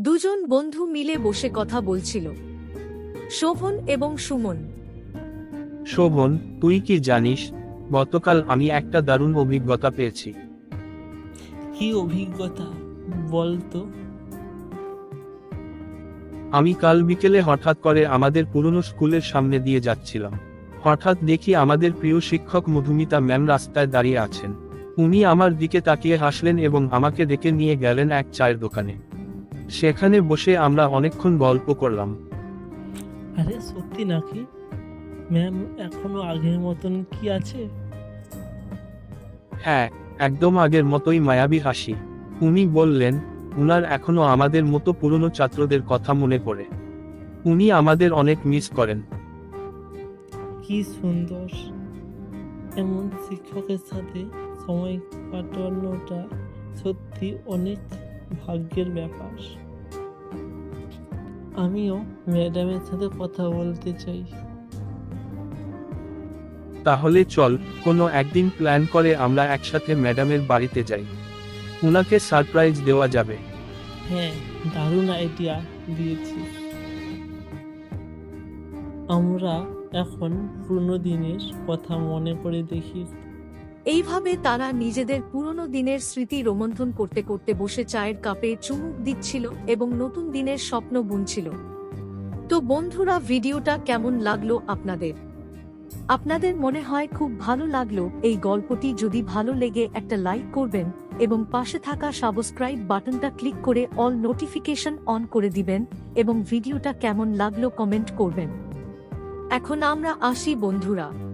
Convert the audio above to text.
দুজন বন্ধু মিলে বসে কথা বলছিল। শোভন এবং সুমন। শোভন তুই কি জানিস গতকাল আমি একটা দারুণ অভিজ্ঞতা পেয়েছি। কি অভিজ্ঞতা বলতো? আমি কাল বিকেলে হঠাৎ করে আমাদের পুরনো স্কুলের সামনে দিয়ে যাচ্ছিলাম। হঠাৎ দেখি আমাদের প্রিয় শিক্ষক মধুমিতা ম্যাম রাস্তায় দাঁড়িয়ে আছেন। উনি আমার দিকে তাকিয়ে হাসলেন এবং আমাকে ডেকে নিয়ে গেলেন এক চায়ের দোকানে। সেখানে বসে আমরা অনেকক্ষণ গল্প করলাম। আরে সত্যি নাকি? ম্যাম এখনও আগের মতন কি আছে? হ্যাঁ একদম আগের মতোই মায়াবী হাসি। উনি বললেন উনার এখনও আমাদের মতো পুরনো ছাত্রদের কথা মনে পড়ে। উনি আমাদের অনেক মিস করেন। কি সুন্দর। এমন শিক্ষকের সাথে সময় কাটানোটা সত্যি অনেক ভাগ্যের ব্যাপার। আমিও ম্যাডামের সাথে কথা বলতে চাই। তাহলে চল কোনো একদিন প্ল্যান করে আমরা একসাথে ম্যাডামের বাড়িতে যাই। উনাকে সারপ্রাইজ দেওয়া যাবে। হ্যাঁ দারুণ আইডিয়া দিয়েছি আমরা এখন পুরনো দিনের কথা মনে করে দেখি। এইভাবে তারা নিজেদের পুরনো দিনের স্মৃতি রোমন্থন করতে করতে বসে চায়ের কাপে চুমুক দিচ্ছিল এবং নতুন দিনের স্বপ্ন বুনছিল। তো বন্ধুরা, ভিডিওটা কেমন লাগল আপনাদের? আপনাদের মনে হয় খুব ভালো লাগল এই গল্পটি? যদি ভালো লেগে একটা লাইক করবেন এবং পাশে থাকা সাবস্ক্রাইব বাটনটা ক্লিক করে অল নোটিফিকেশন অন করে দিবেন এবং ভিডিওটা কেমন লাগল কমেন্ট করবেন। এখন আমরা আসি বন্ধুরা।